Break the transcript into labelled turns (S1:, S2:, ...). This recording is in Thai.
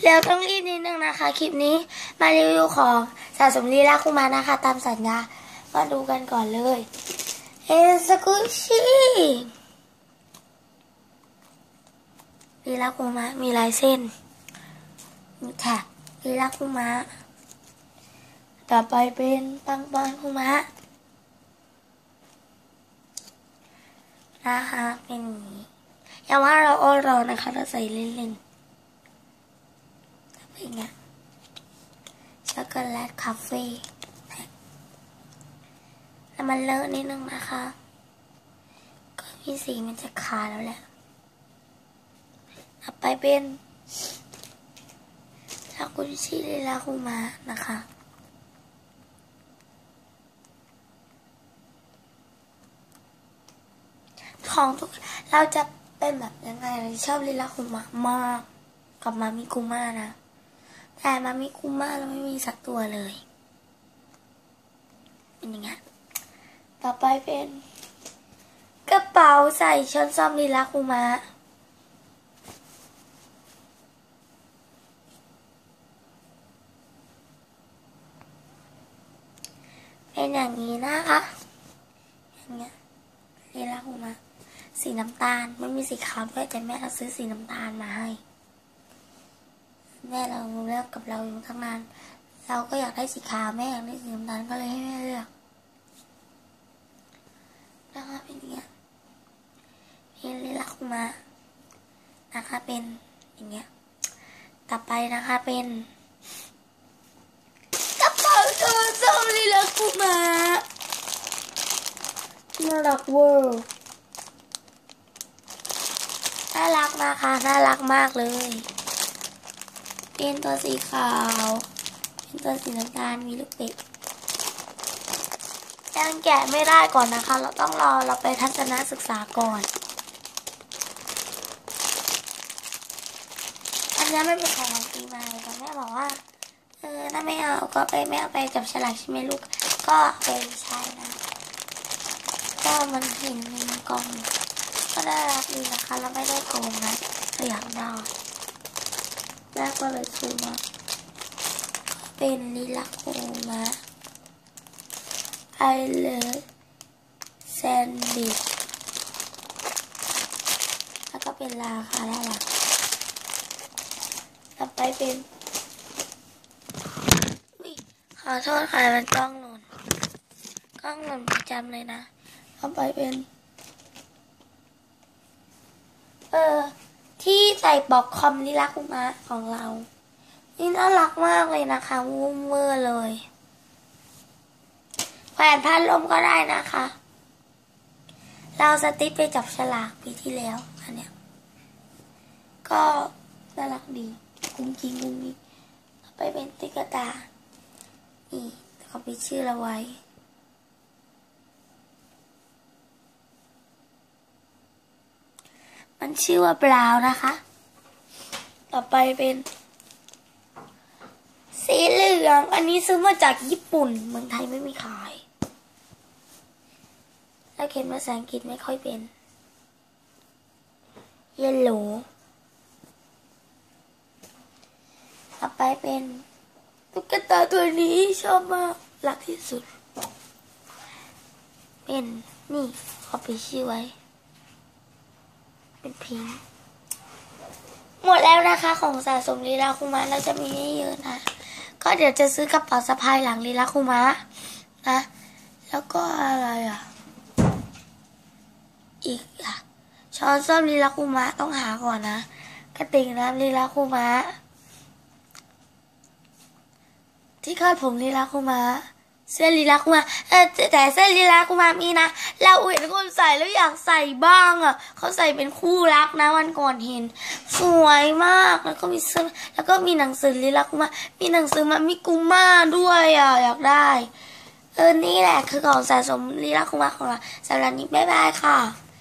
S1: แล้วต้องรีบนิดนึงนะคะ คลิปนี้มารีวิวของสะสมลีลาคุมานะคะ ตามสัญญา มาดูกันก่อนเลยเอสกุชิลีลาคุมามีลายเส้นมีแท็กลีลาคุมาต่อไปเป็นปังปอนคุมานะคะเป็นอย่างนี้อย่าว่าเราอ้อรานะคะเราใส่เล่นๆ เป็นไงช็อกโกแลตคาเฟ่แล้วมันเลอะนิดนึงนะคะ ก็มีสีมันจะขาดแล้วแหละต่อไปเป็นลากุนชิเลลาคุมานะคะของทุกเราจะเป็นแบบยังไงเราชอบลิลาคุมามาก กับมามิคุมานะ แต่มามิคุมาเราไม่มีสักตัวเลย เป็นยังไงต่อไปเป็น กระเป๋าใส่ช้อนซ่อมลิลาคุมาเป็นอย่างนี้นะคะอย่างเงี้ยลิลาคุมาสีน้ำตาลไม่มีสีขาวด้วยแต่แม่เราซื้อสีน้ำตาลมาให้ แม่เราเลือกกับเราอยู่ตั้งนานเราก็อยากได้สีขาวแม่อยากได้สีน้ำตาลก็เลยให้แม่เลือกนะคะเป็นอย่างเงี้ยเป็นลิลักมานะคะเป็นอย่างเงี้ยต่อไปนะคะเป็นกระเป๋าโทรศัพท์ลิลักมาน่ารักเวอร์น่ารักมากค่ะน่ารักมากเลย เป็นตัวสีขาว เป็นตัวสีน้ำตาล มีลูกเป็ดยังแกะไม่ได้ก่อนนะคะ เราต้องรอเราไปทัศนศึกษาก่อน อันนี้ไม่เป็นของของปีใหม่แต่แม่บอกว่า เออ ถ้าไม่เอาก็ไปไม่เอาไปจับฉลากใช่ไหมลูก ก็ไปใช้นะ ก็มันเห็นในกล่อง ก็ได้รับดีนะคะแล้วไม่ได้โกงนะอยากได้ แม่ก็เลยซื้อมาเป็นลิลาโคมาไอเลแซนดิชแล้วก็เป็นราคาได้ละต่อไปเป็นอุ๊ยขอโทษค่ะมันกล้องหล่นกล้องหล่นประจำเลยนะ ต่อไปเป็น เออ ที่ใส่ปลอกคอมลิลักคุมะของเรา นี่น่ารักมากเลยนะคะวุ้มเวอร์เลย แขวนพัดลมก็ได้นะคะ เราสติ๊กไปจับฉลากปีที่แล้วอันเนี้ยก็น่ารักดีกุ้งกิ้งกุ้งกิ้งไปเป็นติ๊กตา นี่เขาไปชื่อเราไว้ มัน ชื่อว่าบราวน์นะคะ ต่อไปเป็น สีเหลือง อันนี้ซื้อมาจากญี่ปุ่น เมืองไทยไม่มีขาย แล้วเขียนภาษาอังกฤษไม่ค่อยเป็น เยลโลต่อไปเป็นตุ๊กตาตัวนี้ชอบมากรักที่สุด เป็นนี่เขาไปชื่อไว้ เป็นพิงหมดแล้วนะคะ ของสะสมลีลาคุมะเราจะมีไม่เยอะนะ ก็เดี๋ยวจะซื้อกระเป๋าสะพายหลังลีลาคุมะนะ แล้วก็อะไรอะ อีกอะช้อนส้อมลีลาคุมะต้องหาก่อนนะกระติกน้ำลีลาคุมะที่คาดผมลีลาคุมะ เสื้อลีลากุมะเออแต่เสื้อลีลากุมามีนะ เราเห็นคนใส่แล้วอยากใส่บ้างอะ เขาใส่เป็นคู่รักนะวันก่อนเห็น สวยมากแล้วก็มีเสื้อแล้วก็มีหนังสือลีลากุมามีหนังสือมามิกุมาด้วยอะอยากได้เออนี่แหละคือของสะสมลีลาคุมาของเราสำหรับนี้บ๊ายบายค่ะ